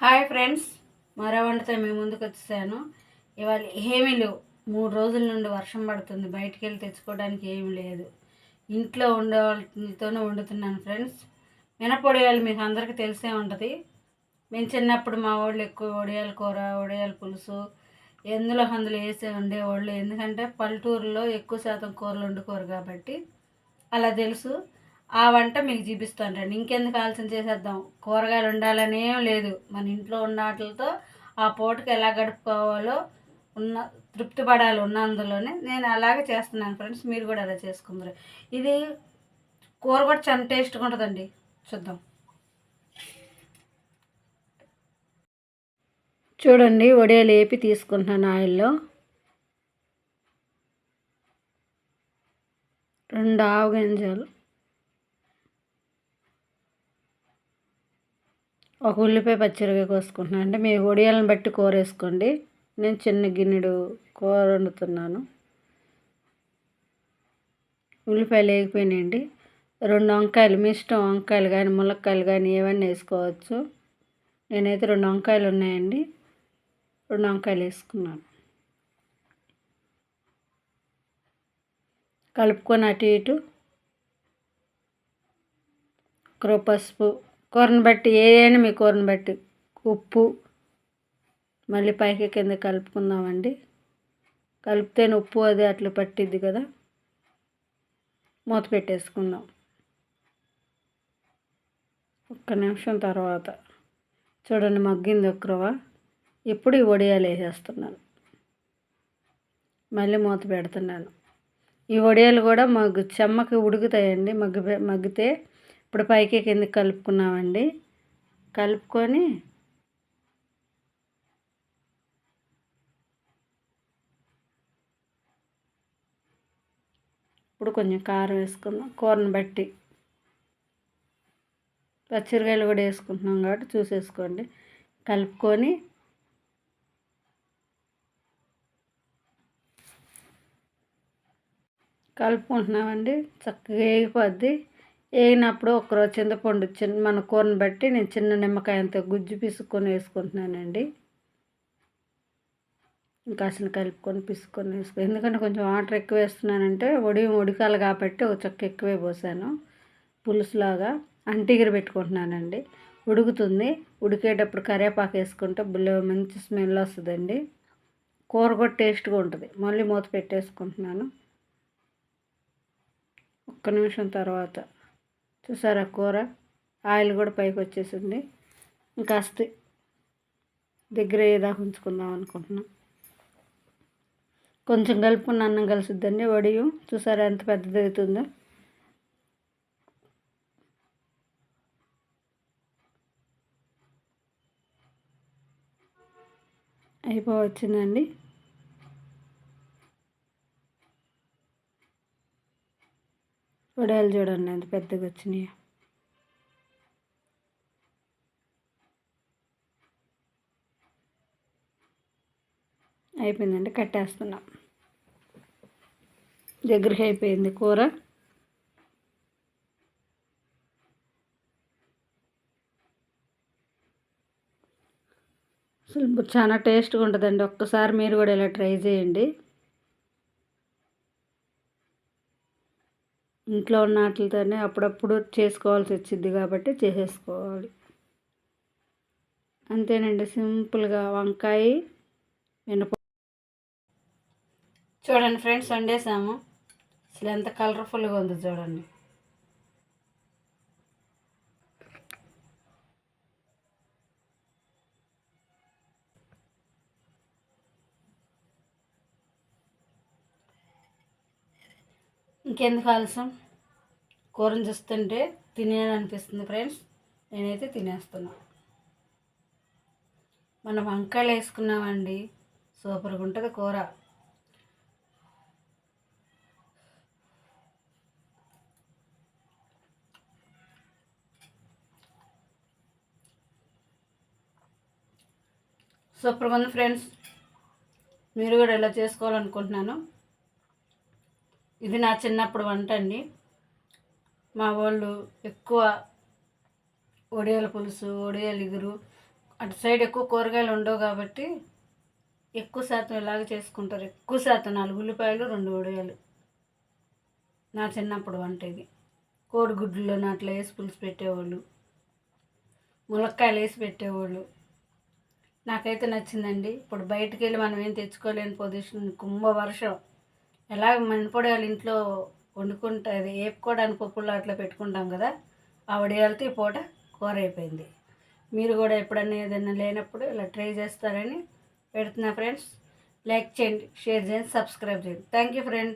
Hi friends మరో వంటతో మేము ముందుకు వచ్చేసాను. ఇవాళ ఏమీ లేవు. మూడు రోజుల నుండి వర్షం పడుతుంది. బయటికి వెళ్ళి తెచ్చుకోవడానికి ఏమీ లేదు. ఇంట్లో ఉండే వాళ్ళతోనే వండుతున్నాను ఫ్రెండ్స్. మినపొడియాలు మీకు అందరికీ తెలిసే ఉంటుంది. మేము చిన్నప్పుడు మా వాళ్ళు ఎక్కువ వడియాల కూర వడియాల పులుసు ఎందులో అందులో వేసే ఉండేవాళ్ళు ఎందుకంటే పల్లెటూరులో ఎక్కువ శాతం కూరలు వండుకోరు కాబట్టి. అలా తెలుసు. ఆ వంట మీకు చూపిస్తాను రండి ఇంకెందుకు ఆలస్యం చేసేద్దాం? కూరగాయలు ఉండాలనే లేదు. మన ఇంట్లో ఉన్న వాటితో ఆ పూటకి ఎలా గడుపుకోవాలో ఉన్న తృప్తి పడాలి ఉన్న అందులోనే నేను అలాగే చేస్తున్నాను ఫ్రెండ్స్. మీరు కూడా అలా చేసుకుందరు. ఇది కూర కూడా చాలా టేస్ట్గా ఉంటుందండి. చూద్దాం. చూడండి వడియాలు వేపి తీసుకుంటున్నాను ఆయిల్లో. రెండు ఆవు గింజలు. ఒక ఉల్లిపాయ పచ్చిరకాయ కోసుకుంటున్నాను అంటే మీ వడియాలను బట్టి కూర వేసుకోండి నేను చిన్న గిన్నెడు కూర వండుతున్నాను ఉల్లిపాయలు వేగిపోయినాయండి రెండు వంకాయలు మీ ఇష్టం వంకాయలు కానీ ములక్కాయలు కానీ ఏవన్నీ వేసుకోవచ్చు. నేనైతే రెండు వంకాయలు ఉన్నాయండి. రెండు వంకాయలు వేసుకున్నాను. కలుపుకొని అటు ఇటు పసుపు కూరను బట్టి ఏదైనా మీ కూరను బట్టి. ఉప్పు మళ్ళీ పైకి కింద కలుపుకుందామండి. కలిపితేనే ఉప్పు అది అట్లా పట్టిద్ది కదా. మూత పెట్టేసుకుందాం. ఒక్క నిమిషం తర్వాత. చూడండి మగ్గింది ఒక్కరవ ఇప్పుడు ఈ వడియాలు వేసేస్తున్నాను. మళ్ళీ మూత పెడుతున్నాను. ఈ వడియాలు కూడా మగ్గు చెమ్మకి ఉడుకుతాయండి. మగ్గి మగ్గితే ఇప్పుడు పైకి కిందకి కలుపుకున్నామండి. కలుపుకొని ఇప్పుడు కొంచెం కారం వేసుకుందాం. కూరని బట్టి పచ్చిరకాయలు కూడా వేసుకుంటున్నాం కాబట్టి చూసేసుకోండి. కలుపుకొని కలుపుకుంటున్నామండి. చక్కగా వేగిపోద్ది. వేగినప్పుడు ఒకరోజు చింతపండు చిన్న మన కూరని బట్టి నేను చిన్న నిమ్మకాయంతో గుజ్జు పిసుక్కొని వేసుకుంటున్నానండి. ఇంకా అసలు కలుపుకొని పిసుకొని వేసుకో ఎందుకంటే కొంచెం వాటర్ ఎక్కువ వేస్తున్నానంటే ఒడి ఉడకాలి కాబట్టి ఒక చక్క ఎక్కువే పోసాను పులుసులాగా. అంటిగిరి పెట్టుకుంటున్నానండి. ఉడుకుతుంది. ఉడికేటప్పుడు కరివేపాకు వేసుకుంటే బుల్ల మంచి స్మెల్ వస్తుందండి. కూర కూడా టేస్ట్గా ఉంటుంది. మళ్ళీ మూత పెట్టేసుకుంటున్నాను. ఒక్క నిమిషం తర్వాత చూసారా కూర? ఆయిల్ కూడా పైకి వచ్చేసింది. ఇంకా ఇంకాస్త దగ్గర ఏదాకా ఉంచుకుందాం అనుకుంటున్నాం. కొంచెం కలుపుకున్న అన్నం కలిసిద్దండి వడియం. చూసారా ఎంత పెద్దది అవుతుందో అయిపోవచ్చిందండి. వడియాలు చూడండి ఎంత పెద్దగా వచ్చినాయి. అయిపోయిందండి కట్టేస్తున్నాం. దగ్గరికి అయిపోయింది కూర. అసలు చాలా టేస్ట్గా ఉంటుందండి. ఒక్కసారి మీరు కూడా ఇలా ట్రై చేయండి. ఇంట్లో ఉన్న వాటితోనే అప్పుడప్పుడు చేసుకోవాల్సి వచ్చింది కాబట్టి చేసేసుకోవాలి. అంతేనండి సింపుల్గా వంకాయ మినప. చూడండి ఫ్రెండ్స్ వండేసాము. అసలు ఎంత కలర్ఫుల్గా ఉంది చూడండి. ఇంకెందుకు ఆలస్యం? కూరని చూస్తుంటే తినేయాలనిపిస్తుంది ఫ్రెండ్స్. నేనైతే తినేస్తున్నా. మనం వంకాయలు వేసుకున్నామండి. సూపర్గా ఉంటుంది కూర. సూపర్గా ఉంది ఫ్రెండ్స్. మీరు కూడా ఇలా చేసుకోవాలనుకుంటున్నాను? ఇది నా చిన్నప్పుడు వంట అండి. మా వాళ్ళు ఎక్కువ ఒడియాల పులుసు ఒడియాల ఇగురు అటు సైడ్ ఎక్కువ కూరగాయలు ఉండవు కాబట్టి ఎక్కువ శాతం ఇలాగ చేసుకుంటారు. ఎక్కువ శాతం నాలుగు ఉల్లిపాయలు రెండు ఒడియాలు. నా చిన్నప్పుడు వంట ఇది. కోడిగుడ్లలో అట్లా వేసి పులుసు పెట్టేవాళ్ళు. ములక్కాయలు వేసి పెట్టేవాళ్ళు. నాకైతే నచ్చిందండి. ఇప్పుడు బయటికి వెళ్ళి మనం ఏం తెచ్చుకోలేని పొజిషన్ కుంభ వర్షం ఎలా మనపొడి ఇంట్లో వండుకుంటే అది వేపుకోవడానికి పప్పుల్లో అట్లా పెట్టుకుంటాం కదా ఆ వడియాలతో ఈ పూట కూర అయిపోయింది. మీరు కూడా ఎప్పుడన్నా ఏదైనా లేనప్పుడు ఇలా ట్రై చేస్తారని పెడుతున్నా ఫ్రెండ్స్. లైక్ చేయండి షేర్ చేయండి సబ్స్క్రైబ్ చేయండి. Thank you friend.